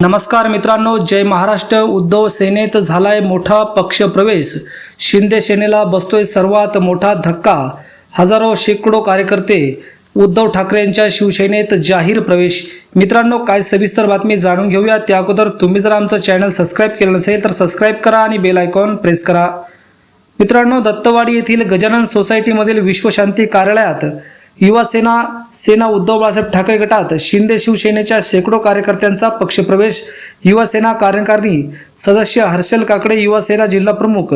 नमस्कार मित्रांनो जय महाराष्ट्र. उद्धव सेनेत झालाय मोठा पक्ष प्रवेश शिंदे सेनेला बसतोय सर्वात मोठा धक्का. हजारो शेकडो कार्यकर्ते उद्धव ठाकरे यांच्या शिवसेनेत जाहीर प्रवेश. मित्रांनो काय सविस्तर बातमी जाणून घेऊया. त्या अगोदर तुम्ही जर आमचं चॅनल सबस्क्राईब केलं नसेल तर सबस्क्राईब करा आणि बेल आयकॉन प्रेस करा. मित्रांनो दत्तवाडी येथील गजानन सोसायटीमधील विश्वशांती कार्यालयात युवा सेना सेना उद्धव बाळासाहेब ठाकरे गटात शिंदे शिवसेनेच्या शेकडो कार्यकर्त्यांचा पक्षप्रवेश युवा सेना कार्यकारिणी सदस्य हर्षल काकडे युवा सेना जिल्हा प्रमुख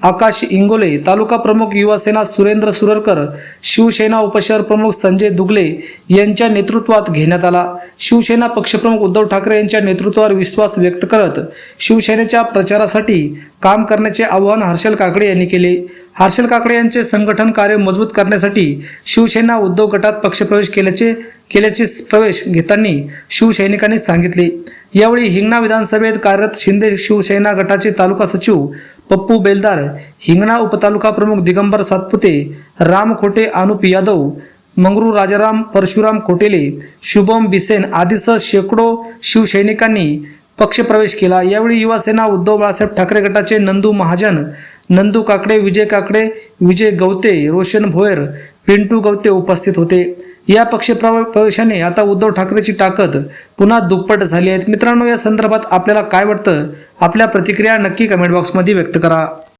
आकाश इंगोले तालुका प्रमुख युवासेना सुरेंद्र सुररकर शिवसेना उपशहर प्रमुख संजय दुगले यांच्या नेतृत्वात घेण्यात आला. शिवसेना पक्षप्रमुख उद्धव ठाकरे यांच्या नेतृत्वावर विश्वास व्यक्त करत शिवसेनेच्या प्रचारासाठी काम करण्याचे आवाहन हर्षल काकडे यांनी केले. हर्षल काकडे यांचे संघटन कार्य मजबूत करण्यासाठी शिवसेना उद्धव गटात पक्षप्रवेश केल्याचे केल्याचे प्रवेश घेताना शिवसैनिकांनी सांगितले. यावेळी हिंगणा विधानसभेत कार्यरत शिंदे शिवसेना गटाचे तालुका सचिव पप्पू बेलदार हिंगणा उपतालुका प्रमुख दिगंबर सातपुते राम खोटे अनुप यादव मंगरू राजाराम परशुराम कोटेले शुभम बिसेन आदीसह शेकडो शिवसैनिकांनी पक्षप्रवेश केला. यावेळी युवासेना उद्धव बाळासाहेब ठाकरे गटाचे नंदू महाजन नंदू काकडे विजय काकडे विजय गवते रोशन भोयर पिंटू गवते उपस्थित होते. या पक्षप्रवेशाने आता उद्धव ठाकरेची ताकद पुन्हा दुप्पट झाली आहे. मित्रांनो या संदर्भात आपल्याला काय वाटतं? आपल्या प्रतिक्रिया नक्की कमेंट बॉक्समध्ये व्यक्त करा.